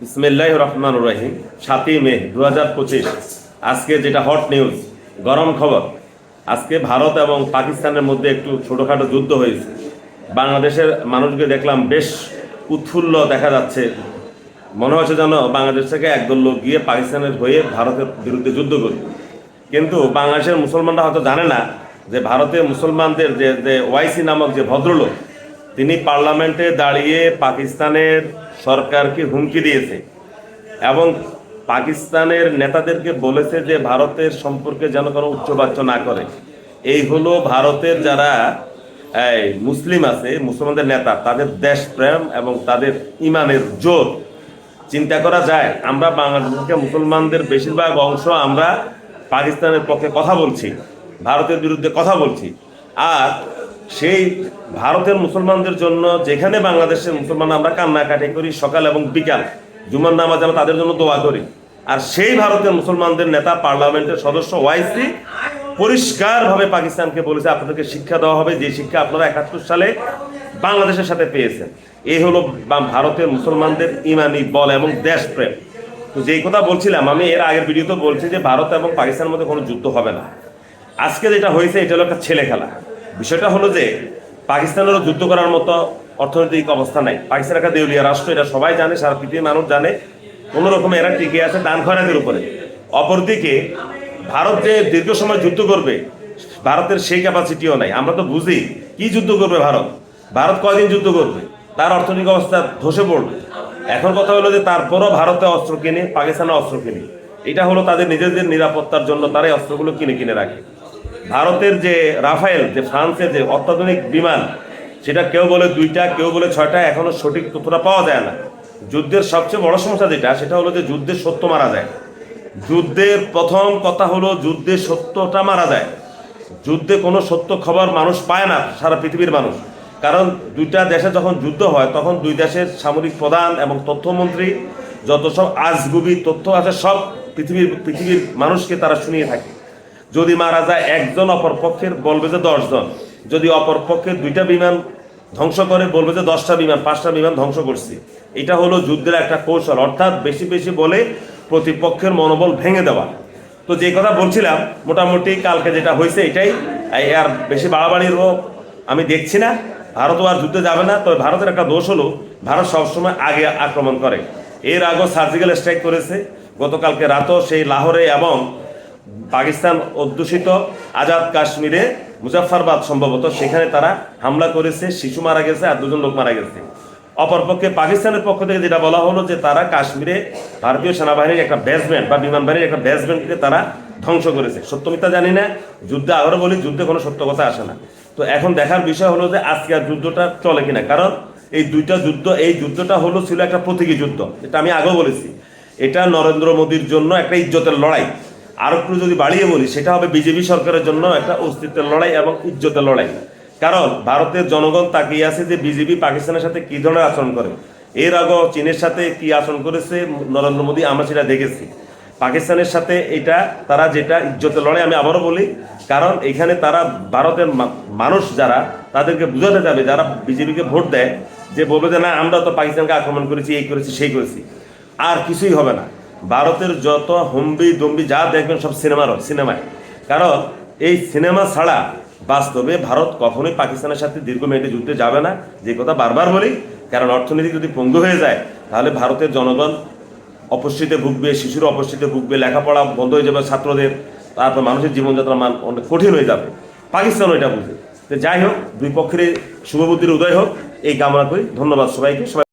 বিসমিল্লাহ রহমান রহিম, সাতই মে দু হাজার পঁচিশ। আজকে যেটা হট নিউজ, গরম খবর। আজকে ভারত এবং পাকিস্তানের মধ্যে একটু ছোটোখাটো যুদ্ধ হয়েছে। বাংলাদেশের মানুষকে দেখলাম বেশ উৎফুল্ল দেখা যাচ্ছে। মনে হচ্ছে যেন বাংলাদেশ থেকে একদল লোক গিয়ে পাকিস্তানের হয়ে ভারতের বিরুদ্ধে যুদ্ধ করবে। কিন্তু বাংলাদেশের মুসলমানরা হয়তো জানে না যে ভারতের মুসলমানদের যে যে ওয়াইসি নামক যে ভদ্রলোক তিনি পার্লামেন্টে দাঁড়িয়ে পাকিস্তানের সরকারকে হুমকি দিয়েছে এবং পাকিস্তানের নেতাদেরকে বলেছে যে ভারতের সম্পর্কে যেন কোনো উচ্চবাচ্য না করে। এই হলো ভারতের যারা মুসলিম আছে, মুসলমানদের নেতা, তাদের দেশপ্রেম এবং তাদের ইমানের জোর। চিন্তা করা যায়, আমরা বাংলাদেশকে মুসলমানদের বেশিরভাগ অংশ আমরা পাকিস্তানের পক্ষে কথা বলছি, ভারতের বিরুদ্ধে কথা বলছি। আর সেই ভারতের মুসলমানদের জন্য যেখানে বাংলাদেশের মুসলমান আমরা কান্নাকাটি করি সকাল এবং বিকাল, জুমার নামাজ আমরা তাদের জন্য দোয়া করি। আর সেই ভারতের মুসলমানদের নেতা, পার্লামেন্টের সদস্য ওয়াইসি পরিষ্কারভাবে পাকিস্তানকে বলেছে, আপনাদেরকে শিক্ষা দেওয়া হবে, যে শিক্ষা আপনারা একাত্তর সালে বাংলাদেশের সাথে পেয়েছেন। এই হলো ভারতের মুসলমানদের ইমানি বল এবং দেশপ্রেম। তো যেই কথা বলছিলাম, আমি এর আগের ভিডিওতে বলছি যে ভারত এবং পাকিস্তানের মধ্যে কোনো যুদ্ধ হবে না। আজকে যেটা হয়েছে, এটা হলো একটা ছেলে খেলা বিষয়টা হলো যে পাকিস্তানেরও যুদ্ধ করার মতো অর্থনৈতিক অবস্থা নাই। পাকিস্তান একটা দেউলিয়া রাষ্ট্র, এটা সবাই জানে, সারা পৃথিবীর মানুষ জানে। কোনো রকমে এরা টিকে আছে দান খয়রাতের উপরে। অপরদিকে, ভারত যে দীর্ঘ সময় যুদ্ধ করবে, ভারতের সেই ক্যাপাসিটিও নাই। আমরা তো বুঝি, কি যুদ্ধ করবে ভারত? ভারত কয়দিন যুদ্ধ করবে? তার অর্থনৈতিক অবস্থা ধসে পড়বে। এখন কথা হলো যে তারপরও ভারতে অস্ত্র কিনে, পাকিস্তানে অস্ত্র কিনে। এটা হলো তাদের নিজেদের নিরাপত্তার জন্য তারাই অস্ত্রগুলো কিনে কিনে রাখে। ভারতের যে রাফায়েল, যে ফ্রান্সের যে অত্যাধুনিক বিমান, সেটা কেউ বলে দুইটা, কেউ বলে ছয়টা, এখনও সঠিক তথ্যটা পাওয়া যায় না। যুদ্ধের সবচেয়ে বড় সমস্যা যেটা, সেটা হলো যে যুদ্ধে সত্য মারা যায়। যুদ্ধের প্রথম কথা হলো যুদ্ধে সত্যটা মারা যায়। যুদ্ধে কোনো সত্য খবর মানুষ পায় না, সারা পৃথিবীর মানুষ। কারণ দুইটা দেশে যখন যুদ্ধ হয়, তখন দুই দেশের সামরিক প্রধান এবং তথ্যমন্ত্রী, যত সব আজগুবি তথ্য আছে, সব পৃথিবীর পৃথিবীর মানুষকে তারা শুনিয়ে থাকে। যদি মারা যায় একজন, অপর পক্ষের বলবে যে দশজন। যদি অপর পক্ষের দুইটা বিমান ধ্বংস করে, বলবে যে দশটা বিমান, পাঁচটা বিমান ধ্বংস করছি। এটা হলো যুদ্ধের একটা কৌশল। অর্থাৎ বেশি বেশি বলে প্রতিপক্ষের মনোবল ভেঙে দেওয়া। তো যে কথা বলছিলাম, মোটামুটি কালকে যেটা হয়েছে এটাই। আর বেশি বাড়াবাড়িরও আমি দেখছি না। ভারতও আর যুদ্ধে যাবে না। তবে ভারতের একটা দোষ হলো, ভারত সবসময় আগে আক্রমণ করে। এর আগেও সার্জিক্যাল স্ট্রাইক করেছে। গতকালকে রাতও সেই লাহোরে এবং পাকিস্তান অধ্যুষিত আজাদ কাশ্মীরে মুজাফফরবাদ সম্ভবত, সেখানে তারা হামলা করেছে, শিশু মারা গেছে আর দুজন লোক মারা গেছে। অপরপক্ষে পাকিস্তানের পক্ষ থেকে যেটা বলা হলো যে তারা কাশ্মীরে ভারতীয় সেনাবাহিনীর একটা বেসমেন্ট বা বিমান বাহিনীর একটা বেসমেন্টকে তারা ধ্বংস করেছে। সত্যমিতা জানি না, যুদ্ধে আবারও বলি, যুদ্ধে কোনো সত্য কথা আসে না। তো এখন দেখার বিষয় হলো যে আজকে আর যুদ্ধটা চলে কিনা। কারণ এই দুইটা যুদ্ধ, এই যুদ্ধটা হলো ছিল একটা প্রতীকী যুদ্ধ এটা আমি আগেও বলেছি। এটা নরেন্দ্র মোদীর জন্য একটা ইজ্জতের লড়াই। আর একটু যদি বাড়িয়ে বলি, সেটা হবে বিজেপি সরকারের জন্য একটা অস্তিত্বের লড়াই এবং ইজ্জতের লড়াই। কারণ ভারতের জনগণ তাকিয়ে আছে যে বিজেপি পাকিস্তানের সাথে কি ধরনের আচরণ করে। এর আগেও চীনের সাথে কি আচরণ করেছে, নরেন্দ্র মোদী, আমরা সেটা দেখেছি। পাকিস্তানের সাথে এটা, তারা যেটা ইজ্জতের লড়াই, আমি আবারও বলি, কারণ এখানে তারা ভারতের মানুষ যারা, তাদেরকে বুঝাতে যাবে, যারা বিজেপিকে ভোট দেয়, যে বলবে যে, না, আমরা তো পাকিস্তানকে আক্রমণ করেছি, এই করেছি, সেই করেছি। আর কিছুই হবে না। ভারতের যত হম্বি দম্বি যা দেখবেন সব সিনেমার, সিনেমায়। কারণ এই সিনেমা ছাড়া বাস্তবে ভারত কখনোই পাকিস্তানের সাথে দীর্ঘমেয়াদী যুদ্ধে যাবে না। যে কথা বারবার বলি, কারণ অর্থনীতি যদি পঙ্গু হয়ে যায়, তাহলে ভারতের জনগণ অপুষ্টিতে ভুগবে, শিশুর অপুষ্টিতে ভুগবে, লেখাপড়া বন্ধ হয়ে যাবে ছাত্রদের, তারপর মানুষের জীবনযাত্রার মান অনেক কঠিন হয়ে যাবে। পাকিস্তানও এটা বুঝে। তো যাই হোক, দুই পক্ষের শুভবুদ্ধির উদয় হোক। এই কামনা করি। ধন্যবাদ সবাইকে। সবাই